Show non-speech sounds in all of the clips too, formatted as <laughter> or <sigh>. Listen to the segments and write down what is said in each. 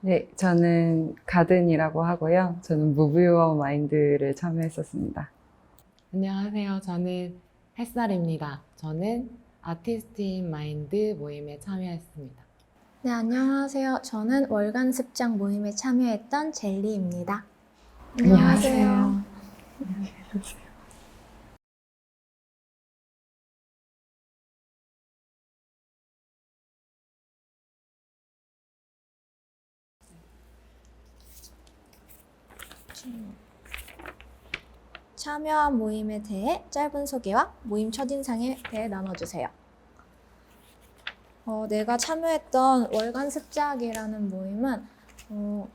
네, 저는 가든이라고 하고요. 저는 무브유어 마인드를 참여했었습니다. 안녕하세요. 저는 햇살입니다. 저는 아티스트인 마인드 모임에 참여했습니다. 네, 안녕하세요. 저는 월간 습작 모임에 참여했던 젤리입니다. 안녕하세요. <laughs> 참여한 모임에 대해 짧은 소개와 모임 첫인상에 대해 나눠주세요. 어, 내가 참여했던 월간 습작이라는 모임은 어,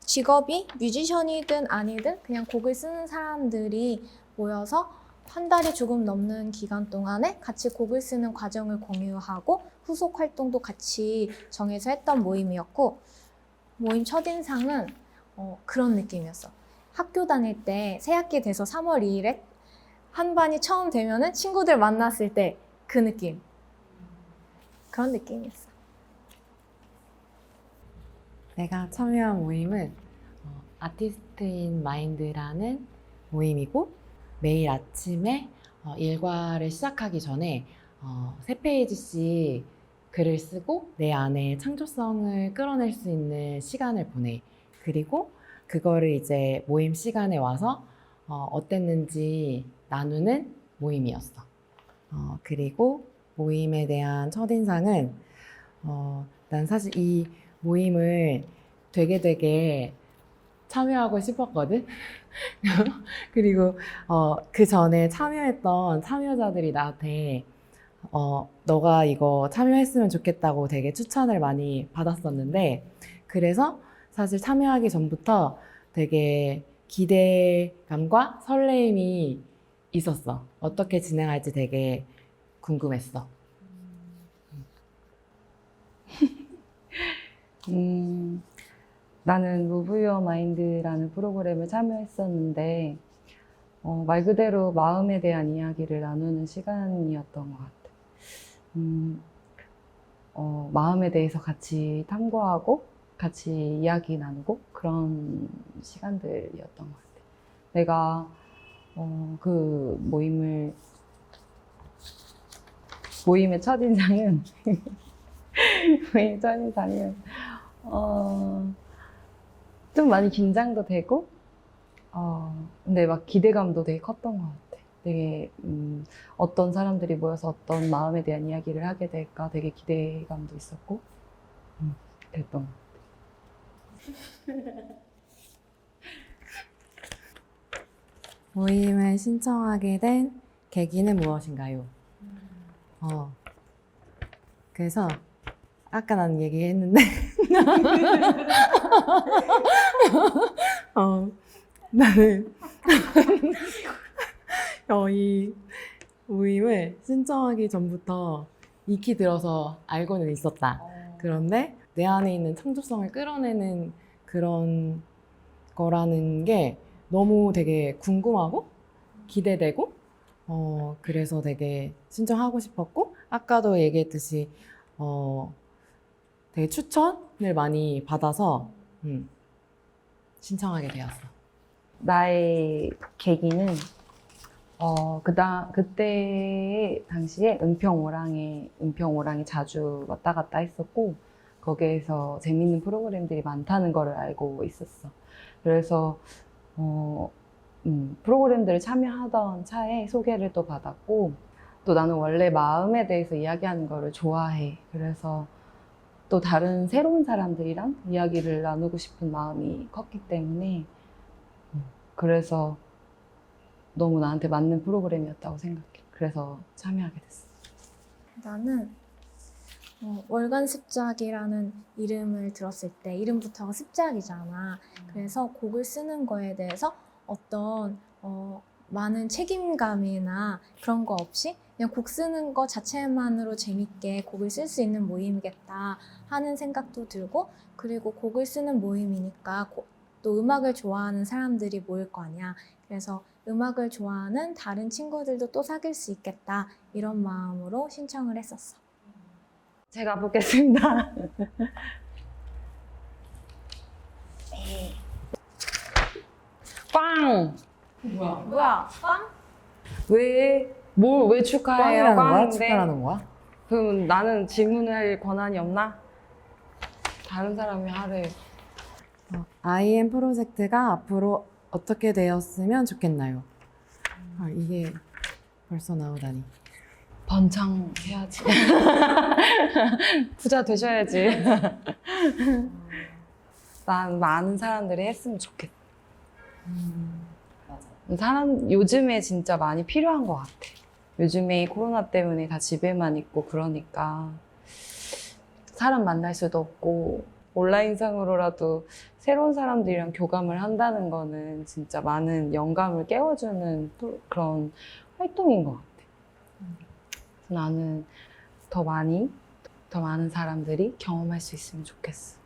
직업이 뮤지션이든 아니든 그냥 곡을 쓰는 사람들이 모여서 한 달이 조금 넘는 기간 동안에 같이 곡을 쓰는 과정을 공유하고 후속 활동도 같이 정해서 했던 모임이었고 모임 첫인상은 어, 그런 느낌이었어. 학교 다닐 때 새학기 돼서 3월 2일에 한 반이 처음 되면은 친구들 만났을 때 그 느낌. 그런 느낌이었어. 내가 참여한 모임은 어, 아티스트인 마인드라는 모임이고 매일 아침에 어, 일과를 시작하기 전에 어, 세 페이지씩 글을 쓰고 내 안에 창조성을 끌어낼 수 있는 시간을 보내. 그리고 그거를 이제 모임 시간에 와서 어, 어땠는지 나누는 모임이었어. 어, 그리고 모임에 대한 첫인상은 어, 난 사실 이 모임을 되게 되게 참여하고 싶었거든. <laughs> 그리고 어, 그 전에 참여했던 참여자들이 나한테 어, 너가 이거 참여했으면 좋겠다고 되게 추천을 많이 받았었는데 그래서 사실 참여하기 전부터 되게 기대감과 설레임이 있었어. 어떻게 진행할지 되게 궁금했어. 음, <laughs> 나는 무브 유어 마인드라는 프로그램을 참여했었는데, 어, 말 그대로 마음에 대한 이야기를 나누는 시간이었던 것 같아. 음, 어, 마음에 대해서 같이 탐구하고, 같이 이야기 나누고, 그런 시간들이었던 것 같아. 내가, 어, 그 모임을, 모임의 첫인상은, <laughs> 모임의 첫인상은, 어, 좀 많이 긴장도 되고, 어, 근데 막 기대감도 되게 컸던 것 같아. 되게, 음, 어떤 사람들이 모여서 어떤 마음에 대한 이야기를 하게 될까 되게 기대감도 있었고, 음, 그랬던 것 같아. 모임을 신청하게 된 계기는 무엇인가요? 어. 그래서 아까 난 얘기했는데 <laughs> 어, 나는 <laughs> 어, 이 모임을 신청하기 전부터 익히 들어서 알고는 있었다. 그런데 내 안에 있는 창조성을 끌어내는 그런 거라는 게 너무 되게 궁금하고 기대되고 어 그래서 되게 신청하고 싶었고 아까도 얘기했듯이 어 되게 추천을 많이 받아서 음, 신청하게 되었어. 나의 계기는 어 그다 그때 당시에 은평 오랑에 은평 오랑에 자주 왔다 갔다 했었고 거기에서 재밌는 프로그램들이 많다는 거를 알고 있었어. 그래서 어 음, 프로그램들을 참여하던 차에 소개를 또 받았고 또 나는 원래 마음에 대해서 이야기하는 거를 좋아해. 그래서 또 다른 새로운 사람들이랑 이야기를 나누고 싶은 마음이 컸기 때문에 음, 그래서 너무 나한테 맞는 프로그램이었다고 생각해. 그래서 참여하게 됐어. 나는 어, 월간 습작이라는 이름을 들었을 때 이름부터가 습작이잖아. 그래서 곡을 쓰는 거에 대해서 어떤 어, 많은 책임감이나 그런 거 없이 그냥 곡 쓰는 거 자체만으로 재밌게 곡을 쓸 수 있는 모임이겠다 하는 생각도 들고 그리고 곡을 쓰는 모임이니까 고- 또 음악을 좋아하는 사람들이 모일 거 아니야. 그래서 음악을 좋아하는 다른 친구들도 또 사귈 수 있겠다 이런 마음으로 신청을 했었어. 제가 보겠습니다. <laughs> 꽝! 뭐야? 뭐야? 빵? 왜? 뭘 왜 축하해요? 꽝이라는 거야? 꽝인데? 축하라는 거야? 그럼 나는 질문할 권한이 없나? 다른 사람이 하래. 어, IM 프로젝트가 앞으로 어떻게 되었으면 좋겠나요? 아, 이게 벌써 나오다니. 번창해야지. <laughs> 부자 되셔야지. 난 많은 사람들이 했으면 좋겠어. 맞아. 사람 요즘에 진짜 많이 필요한 것 같아. 요즘에 이 코로나 때문에 다 집에만 있고 그러니까 사람 만날 수도 없고 온라인상으로라도 새로운 사람들이랑 교감을 한다는 거는 진짜 많은 영감을 깨워주는 또 그런 활동인 것 같아. 나는 더 많이 더 많은 사람들이 경험할 수 있으면 좋겠어.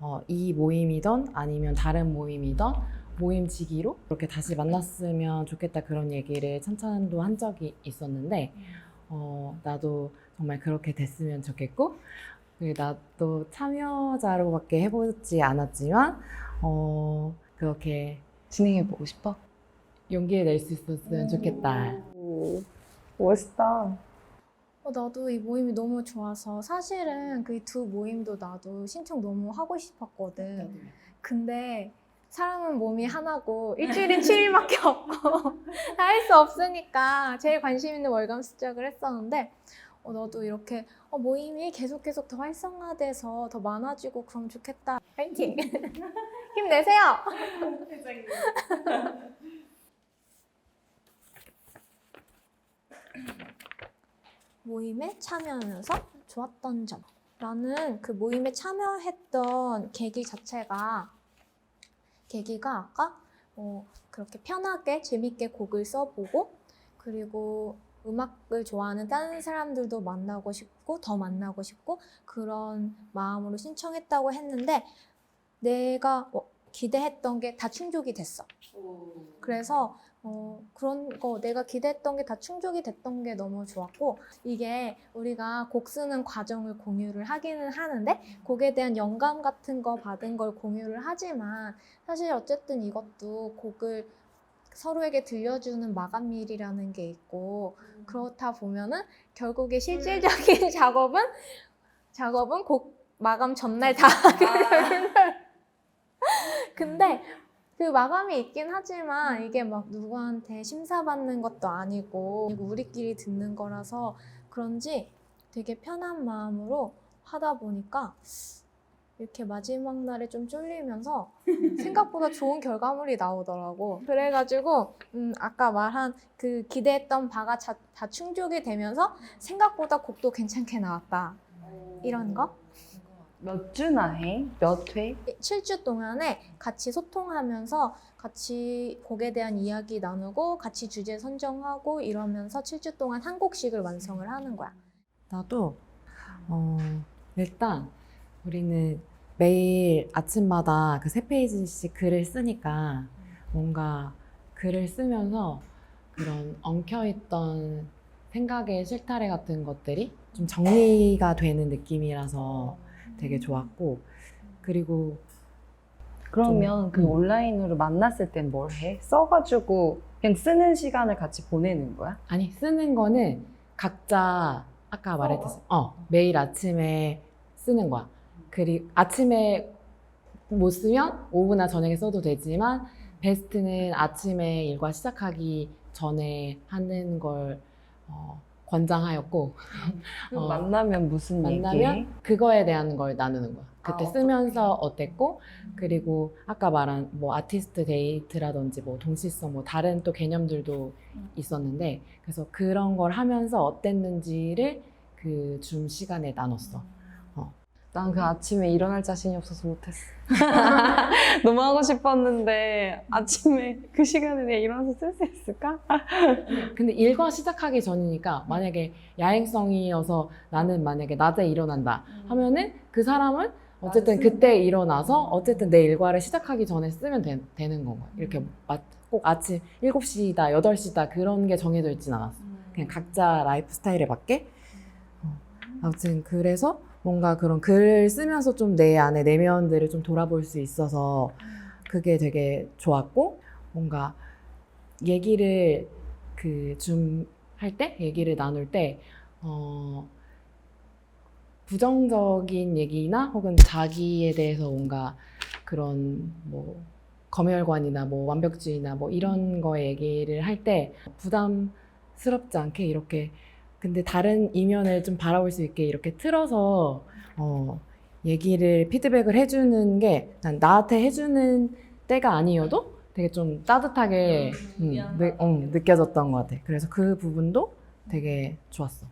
어, 이 모임이던 아니면 다른 모임이던 모임지기로 이렇게 다시 만났으면 좋겠다 그런 얘기를 찬찬도 한 적이 있었는데 어, 나도 정말 그렇게 됐으면 좋겠고 그리고 나도 참여자로밖에 해보지 않았지만 어, 그렇게 진행해 보고 싶어? 용기를 낼 수 있었으면 좋겠다. 오, 멋있다. 어, 나도 이 모임이 너무 좋아서 사실은 그 두 모임도 나도 신청 너무 하고 싶었거든. 근데 사람은 몸이 하나고 일주일은 7일밖에 없고 <laughs> 다 할 수 없으니까 제일 관심 있는 월감 수작을 했었는데 어, 너도 이렇게 어, 모임이 계속 계속 더 활성화돼서 더 많아지고 그럼 좋겠다. 파이팅! <laughs> 힘내세요! <laughs> 모임에 참여하면서 좋았던 점. 나는 그 모임에 참여했던 계기 자체가 계기가 아까 어, 그렇게 편하게 재밌게 곡을 써보고 그리고 음악을 좋아하는 다른 사람들도 만나고 싶고 더 만나고 싶고 그런 마음으로 신청했다고 했는데 내가 어, 기대했던 게 다 충족이 됐어. 그래서 어, 그런 거 내가 기대했던 게 다 충족이 됐던 게 너무 좋았고 이게 우리가 곡 쓰는 과정을 공유를 하기는 하는데 곡에 대한 영감 같은 거 받은 걸 공유를 하지만 사실 어쨌든 이것도 곡을 서로에게 들려주는 마감일이라는 게 있고 그렇다 보면은 결국에 실질적인 <laughs> 작업은 작업은 곡 마감 전날 다 <laughs> 하기를 근데 그 마감이 있긴 하지만 이게 막 누구한테 심사받는 것도 아니고 우리끼리 듣는 거라서 그런지 되게 편한 마음으로 하다 보니까 이렇게 마지막 날에 좀 쫄리면서 <laughs> 생각보다 좋은 결과물이 나오더라고. 그래가지고 음, 아까 말한 그 기대했던 바가 자- 다 충족이 되면서 생각보다 곡도 괜찮게 나왔다. 이런 거? 몇 주나 해? 몇 회? 7주 동안에 같이 소통하면서 같이 곡에 대한 이야기 나누고 같이 주제 선정하고 이러면서 7주 동안 한 곡씩을 완성을 하는 거야. 나도 어, 일단 우리는 매일 아침마다 그 세 페이지씩 글을 쓰니까 뭔가 글을 쓰면서 그런 엉켜있던 생각의 실타래 같은 것들이 좀 정리가 되는 느낌이라서 되게 좋았고 그리고 그러면 좀, 그 음. 온라인으로 만났을 땐 뭘 해? 써가지고 그냥 쓰는 시간을 같이 보내는 거야? 아니 쓰는 거는 각자 아까 말했듯이 어 매일 아침에 쓰는 거야. 그리고 아침에 못 쓰면 오후나 저녁에 써도 되지만 베스트는 아침에 일과 시작하기 전에 하는 걸 어, 권장하였고 그럼 어, 만나면 무슨? 만나면 그거에 대한 걸 나누는 거야. 그때 아, 쓰면서 어땠고 그리고 아까 말한 뭐 아티스트 데이트라든지 뭐 동시성 뭐 다른 또 개념들도 있었는데 그래서 그런 걸 하면서 어땠는지를 그 줌 시간에 나눴어. 난 그 아침에 일어날 자신이 없어서 못했어. <laughs> 너무 하고 싶었는데 아침에 그 시간에 내가 일어나서 쓸 수 있을까? 근데 일과 시작하기 전이니까 만약에 야행성이어서 나는 만약에 낮에 일어난다 하면은 그 사람은 어쨌든 그때 일어나서 어쨌든 내 일과를 시작하기 전에 쓰면 되, 는 건가 이렇게 마- 꼭. 아침 7시다 8시다 그런 게 정해져 있진 않았어. 그냥 각자 라이프 스타일에 맞게? 어. 아무튼 그래서 뭔가 그런 글을 쓰면서 좀 내 안에 내면들을 좀 돌아볼 수 있어서 그게 되게 좋았고 뭔가 얘기를 그 좀 할 때 얘기를 나눌 때 어, 부정적인 얘기나 혹은 자기에 대해서 뭔가 그런 뭐 검열관이나 뭐 완벽주의나 뭐 이런 거에 얘기를 할 때 부담스럽지 않게 이렇게 근데 다른 이면을 좀 바라볼 수 있게 이렇게 틀어서 어 얘기를 피드백을 해주는 게 난 나한테 해주는 때가 아니어도 되게 좀 따뜻하게 음, 느, 응, 느껴졌던 것 같아. 그래서 그 부분도 되게 좋았어.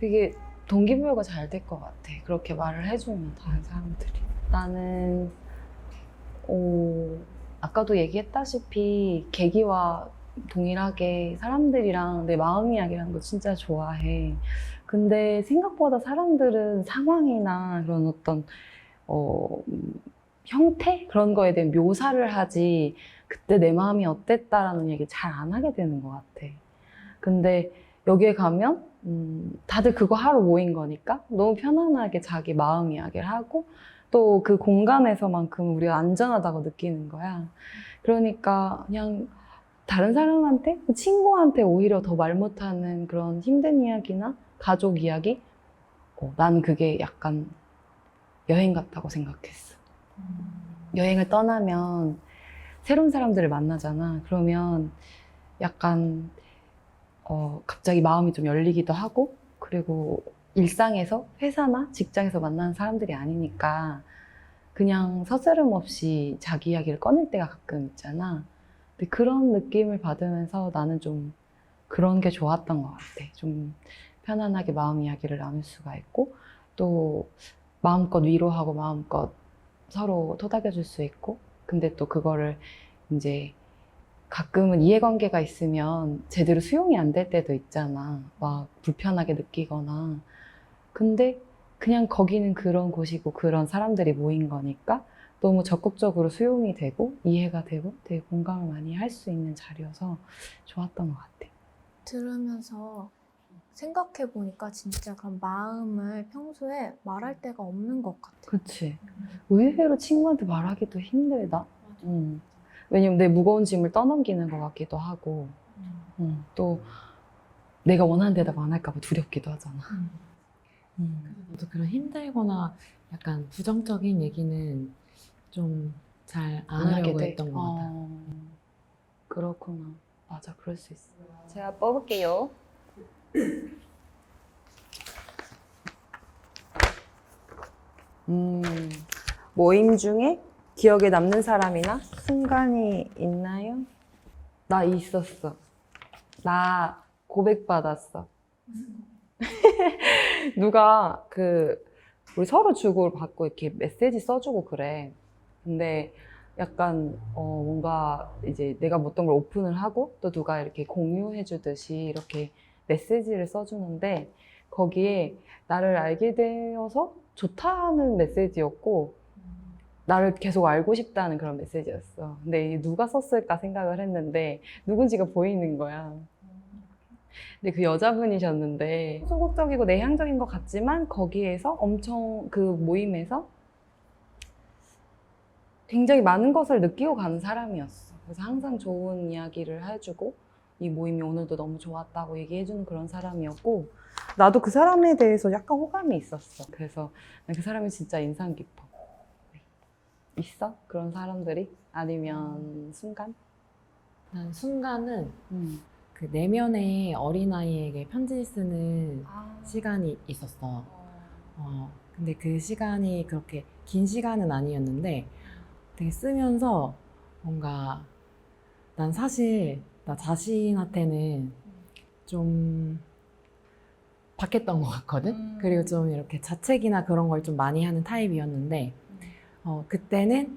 되게 동기부여가 잘 될 것 같아. 그렇게 말을 해주면 다른 사람들이. 나는 어, 아까도 얘기했다시피 계기와 동일하게 사람들이랑 내 마음 이야기라는 거 진짜 좋아해. 근데 생각보다 사람들은 상황이나 그런 어떤 어, 음, 형태 그런 거에 대한 묘사를 하지 그때 내 마음이 어땠다라는 얘기 잘 안 하게 되는 것 같아. 근데 여기에 가면 음, 다들 그거 하러 모인 거니까 너무 편안하게 자기 마음 이야기를 하고 또 그 공간에서만큼 우리가 안전하다고 느끼는 거야. 그러니까 그냥 다른 사람한테, 그 친구한테 오히려 더 말 못하는 그런 힘든 이야기나 가족 이야기? 어, 난 그게 약간 여행 같다고 생각했어. 여행을 떠나면 새로운 사람들을 만나잖아. 그러면 약간 어, 갑자기 마음이 좀 열리기도 하고, 그리고 일상에서, 회사나 직장에서 만나는 사람들이 아니니까, 그냥 서스름 없이 자기 이야기를 꺼낼 때가 가끔 있잖아. 근데 그런 느낌을 받으면서 나는 좀 그런 게 좋았던 것 같아. 좀 편안하게 마음 이야기를 나눌 수가 있고, 또 마음껏 위로하고 마음껏 서로 토닥여 줄 수 있고, 근데 또 그거를 이제 가끔은 이해관계가 있으면 제대로 수용이 안 될 때도 있잖아. 막 불편하게 느끼거나. 근데 그냥 거기는 그런 곳이고 그런 사람들이 모인 거니까 너무 적극적으로 수용이 되고 이해가 되고 되게 공감을 많이 할 수 있는 자리여서 좋았던 것 같아. 들으면서 생각해 보니까 진짜 그런 마음을 평소에 말할 데가 없는 것 같아. 그치. 의외로 친구한테 말하기도 힘들다. 음. 왜냐면 내 무거운 짐을 떠넘기는 것 같기도 하고, 음. 또 내가 원하는 대답 안 할까봐 두렵기도 하잖아. 음. 또 그런 힘들거나 약간 부정적인 얘기는 좀 잘 안 하려고 했던 것 같아. 어, 그렇구나. 맞아, 그럴 수 있어. 제가 뽑을게요. 음, 모임 중에 기억에 남는 사람이나 순간이 있나요? 나 있었어. 나 고백받았어. <laughs> 누가 그 우리 서로 주고 받고 이렇게 메시지 써주고 그래. 근데 약간 어 뭔가 이제 내가 뭐 어떤 걸 오픈을 하고 또 누가 이렇게 공유해 주듯이 이렇게 메시지를 써주는데 거기에 나를 알게 되어서 좋다는 메시지였고 나를 계속 알고 싶다는 그런 메시지였어. 근데 누가 썼을까 생각을 했는데 누군지가 보이는 거야. 근데 그 여자분이셨는데 소극적이고 내향적인 것 같지만 거기에서 엄청 그 모임에서 굉장히 많은 것을 느끼고 가는 사람이었어. 그래서 항상 좋은 이야기를 해주고 이 모임이 오늘도 너무 좋았다고 얘기해주는 그런 사람이었고 나도 그 사람에 대해서 약간 호감이 있었어. 그래서 난그 사람이 진짜 인상 깊어. 네. 있어? 그런 사람들이? 아니면 순간? 난 순간은 음. 그 내면의 어린아이에게 편지 쓰는 시간이 있었어. 어, 근데 그 시간이 그렇게 긴 시간은 아니었는데 되게 쓰면서 뭔가 난 사실 나 자신한테는 좀 박했던 것 같거든. 음. 그리고 좀 이렇게 자책이나 그런 걸 좀 많이 하는 타입이었는데 어, 그때는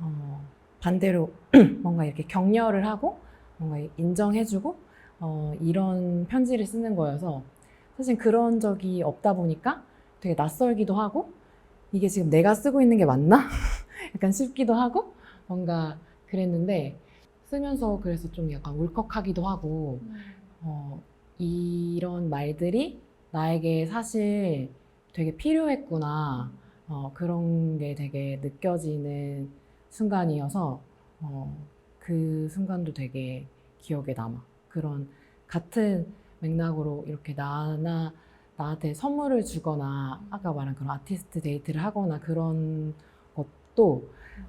어, 반대로 <clears throat> 뭔가 이렇게 격려를 하고 뭔가 인정해주고 어, 이런 편지를 쓰는 거여서 사실 그런 적이 없다 보니까 되게 낯설기도 하고 이게 지금 내가 쓰고 있는 게 맞나? <laughs> 약간 싶기도 하고 뭔가 그랬는데 쓰면서 그래서 좀 약간 울컥하기도 하고 어, 이런 말들이 나에게 사실 되게 필요했구나. 어, 그런 게 되게 느껴지는 순간이어서 어, 그 순간도 되게 기억에 남아. 그런 같은 맥락으로 이렇게 나나 나한테 선물을 주거나 아까 말한 그런 아티스트 데이트를 하거나 그런 것 도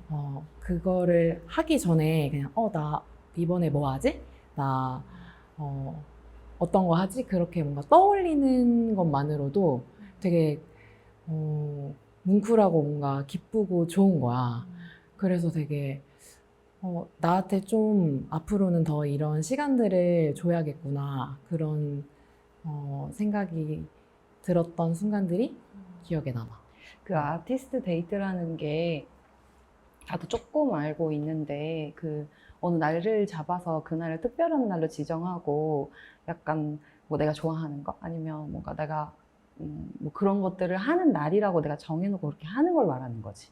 어, 그거를 하기 전에 그냥 어 나 이번에 뭐 하지? 나 어, 어떤 거 하지? 그렇게 뭔가 떠올리는 것만으로도 되게 어, 뭉클하고 뭔가 기쁘고 좋은 거야. 그래서 되게 어, 나한테 좀 앞으로는 더 이런 시간들을 줘야겠구나. 그런 어, 생각이 들었던 순간들이 기억에 남아. 그 아티스트 데이트라는 게 나도 조금 알고 있는데 그 어느 날을 잡아서 그날을 특별한 날로 지정하고 약간 뭐 내가 좋아하는 거 아니면 뭔가 내가 음, 뭐 그런 것들을 하는 날이라고 내가 정해놓고 그렇게 하는 걸 말하는 거지.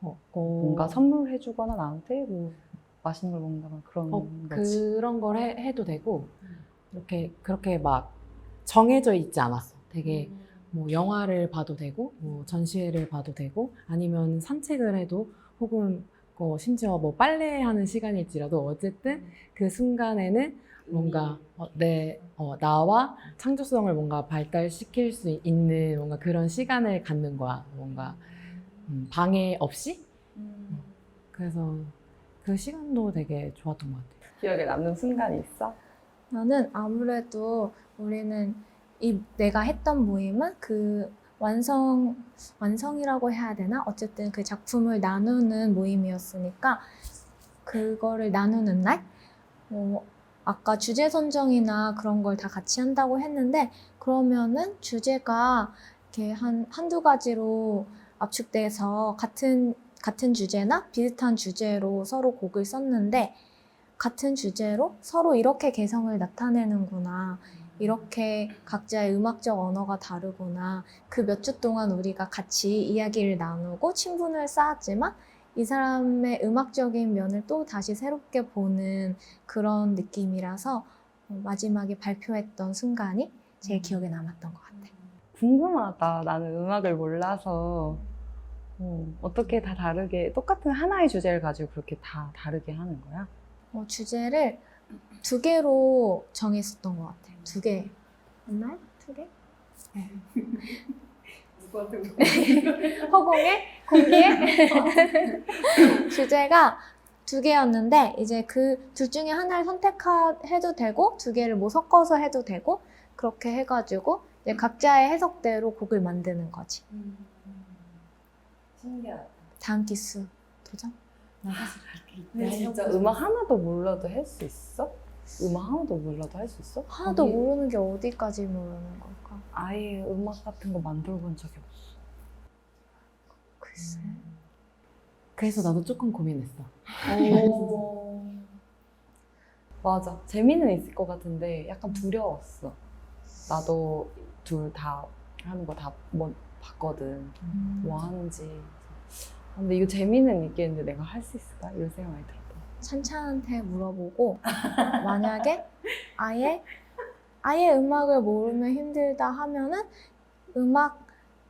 어, 뭔가 선물해주거나 나한테 뭐 맛있는 걸 먹는다거나 그런 어, 거지. 그런 걸 해, 해도 되고 이렇게 그렇게 막 정해져 있지 않았어. 되게 뭐 영화를 봐도 되고 뭐 전시회를 봐도 되고 아니면 산책을 해도 혹은 어, 심지어 뭐 빨래하는 시간일지라도 어쨌든 그 순간에는 뭔가 어, 내 어, 나와 창조성을 뭔가 발달시킬 수 있는 뭔가 그런 시간을 갖는 거야. 뭔가 음, 방해 없이. 그래서 그 시간도 되게 좋았던 것 같아요. 기억에 남는 순간이 있어? 나는 아무래도 우리는 이 내가 했던 모임은 그 완성 완성이라고 해야 되나 어쨌든 그 작품을 나누는 모임이었으니까 그거를 나누는 날 어, 아까 주제 선정이나 그런 걸 다 같이 한다고 했는데 그러면은 주제가 이렇게 한 한두 가지로 압축돼서 같은 같은 주제나 비슷한 주제로 서로 곡을 썼는데 같은 주제로 서로 이렇게 개성을 나타내는구나. 이렇게 각자의 음악적 언어가 다르구나. 그 몇 주 동안 우리가 같이 이야기를 나누고 친분을 쌓았지만 이 사람의 음악적인 면을 또 다시 새롭게 보는 그런 느낌이라서 어, 마지막에 발표했던 순간이 제일 기억에 남았던 것 같아요. 궁금하다. 나는 음악을 몰라서 어, 어떻게 다 다르게 똑같은 하나의 주제를 가지고 그렇게 다 다르게 하는 거야? 어, 주제를 두 개로 정했었던 것 같아요. 두 개. 맞나요? 두 개? <laughs> <laughs> 허공에 공기에 <laughs> 주제가 두 개였는데 이제 그 둘 중에 하나를 선택해도 되고 두 개를 뭐 섞어서 해도 되고 그렇게 해가지고 이제 각자의 해석대로 곡을 만드는 거지. 신기하다. 다음 기수 도전? 나 사실 그렇게 근데 진짜 음악 하나도 몰라도 할 수 있어? 음악 하나도 몰라도 할 수 있어? 하나도 아니, 모르는 게 어디까지 모르는 걸까? 아예 음악 같은 거 만들어 본 적이 없어. 글쎄. 그래서 나도 조금 고민했어. <laughs> 맞아. 재미는 있을 것 같은데 약간 두려웠어. 나도 둘 다 하는 거다뭐 봤거든. 뭐 하는지. 근데 이거 재미는 있겠는데 내가 할 수 있을까? 이런 생각이 들었다. 찬찬한테 물어보고 만약에 아예 아예 음악을 모르면 힘들다 하면은 음악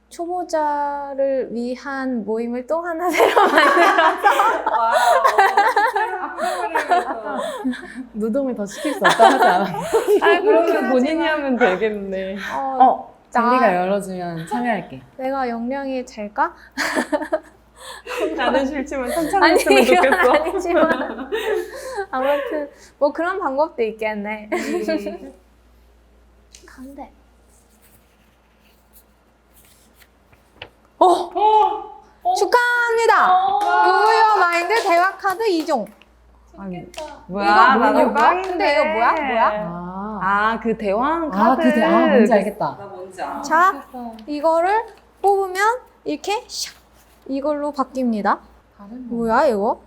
초보자를 위한 모임을 또 하나 <laughs> 새로 노동을 더 시킬 수 없다 하지 않아? <laughs> 아, 그러면 본인이 하면 되겠네. 어, 어, 나- 장미가 열어주면 참여할게. 내가 역량이 될까? <laughs> 나는 싫지만 천천했으면 이건 좋겠어. 아니지만 <laughs> 아무튼 뭐 그런 방법도 있겠네. 가운데. 어! 축하합니다. 무효 마인드 대화 카드 2종. 아니, 이거 뭐야? 뭐야? 나도 꽝인데. 근데 이거 뭐야? 뭐야? 아, 아, 그 대왕 아, 카드. 그 대, 아, 뭔지 알겠다. 뭔지 알아. 자, 이거를 뽑으면 이렇게 샥 이걸로 바뀝니다. 뭐야 이거?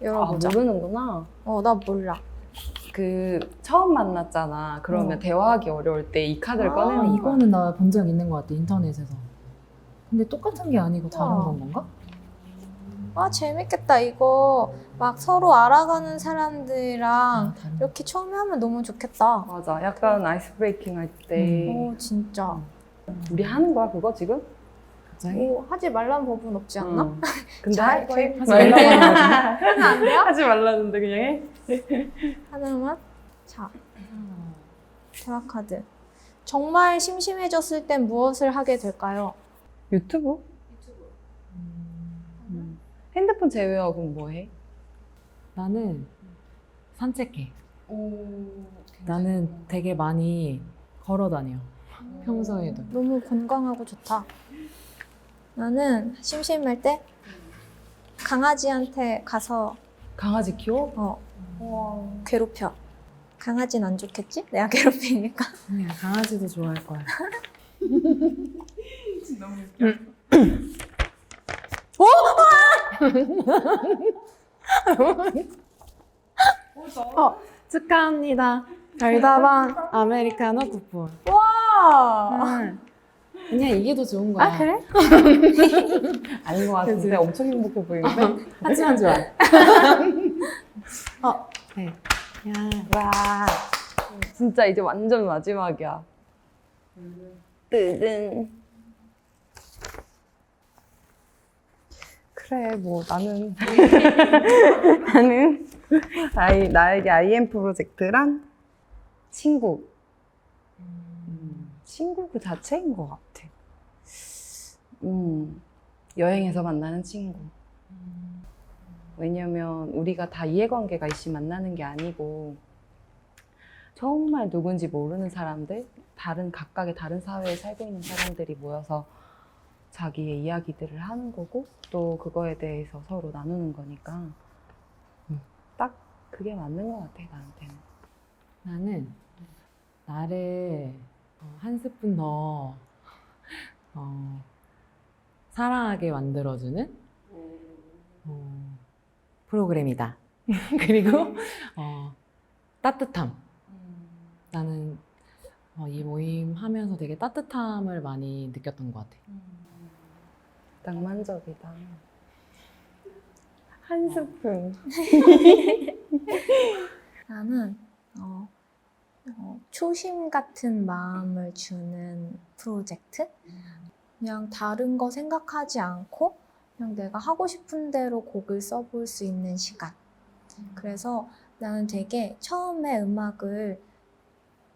아, 열어보자. 모르는구나. 어, 나 몰라. 그 처음 만났잖아. 그러면 어. 대화하기 어려울 때 이 카드를 아, 꺼내는 거야. 이거는 나 본 적 있는 것 같아, 인터넷에서. 근데 똑같은 게 아니고 다른 어. 건 건가? 아 재밌겠다 이거 막 서로 알아가는 사람들이랑 아, 다른 이렇게 처음에 하면 너무 좋겠다. 맞아. 약간 아이스 브레이킹 할 때. 오 진짜. 우리 하는 거야 그거 지금? 갑자기? 뭐 하지 말라는 법은 없지 않나? 응. <laughs> 근데 잘할 거야? 하지 말라고. 하면 안 돼요? 하지 말라는데 그냥 해? 하나만. 자, 대화 카드. 정말 심심해졌을 땐 무엇을 하게 될까요? 유튜브? 음. 핸드폰 제외하고 뭐 해? 나는 산책해. 나는 되게 많이 걸어 다녀. 평소에도. 너무 건강하고 좋다. 나는 심심할 때 강아지한테 가서 강아지 키워? 어, 괴롭혀. 강아지는 안 좋겠지? 내가 <laughs> 괴롭히니까. 그냥 강아지도 좋아할 거야. 어, 축하합니다. 별다방 아메리카노 쿠폰. 와! 응. 그냥 이게 더 좋은 거야. 아, 그래? <laughs> 아닌 것 같은데? 엄청 행복해 보이는데? 하지만 좋아. <laughs> 어, 네. 야, 와 진짜 이제 완전 마지막이야 뜨든 그래 뭐 나는 <laughs> 나는 아이, 나에게 IM 프로젝트란 친구 음, 친구 그 자체인 것 같아 음, 여행에서 만나는 친구 왜냐면 우리가 다 이해관계가 있이 만나는 게 아니고 정말 누군지 모르는 사람들, 다른 각각의 다른 사회에 살고 있는 사람들이 모여서 자기의 이야기들을 하는 거고 또 그거에 대해서 서로 나누는 거니까 음, 딱 그게 맞는 것 같아 나한테는. 나는 나를 어, 한 스푼 더 어, 사랑하게 만들어주는 어, 프로그램이다. <laughs> 그리고 어, 따뜻함. 나는 어, 이 모임 하면서 되게 따뜻함을 많이 느꼈던 것 같아. 낭만적이다. 한 스푼. <laughs> 나는 어, 어, 초심 같은 마음을 주는 프로젝트? 그냥 다른 거 생각하지 않고 그냥 내가 하고 싶은 대로 곡을 써볼 수 있는 시간. 그래서 나는 되게 처음에 음악을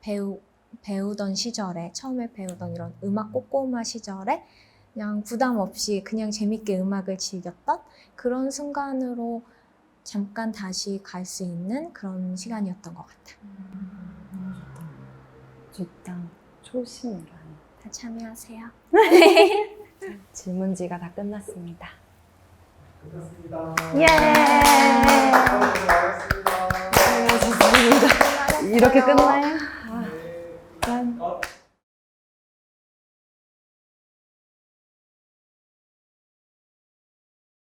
배우, 배우던 시절에, 처음에 배우던 이런 음악 꼬꼬마 시절에 그냥 부담 없이 그냥 재밌게 음악을 즐겼던 그런 순간으로 잠깐 다시 갈 수 있는 그런 시간이었던 것 같아. 좋다. 초심이라니. 다 참여하세요. <laughs> 질문지가 다 끝났습니다. 끝났습니다. 예. 수고하셨습니다. 이렇게 끝나요?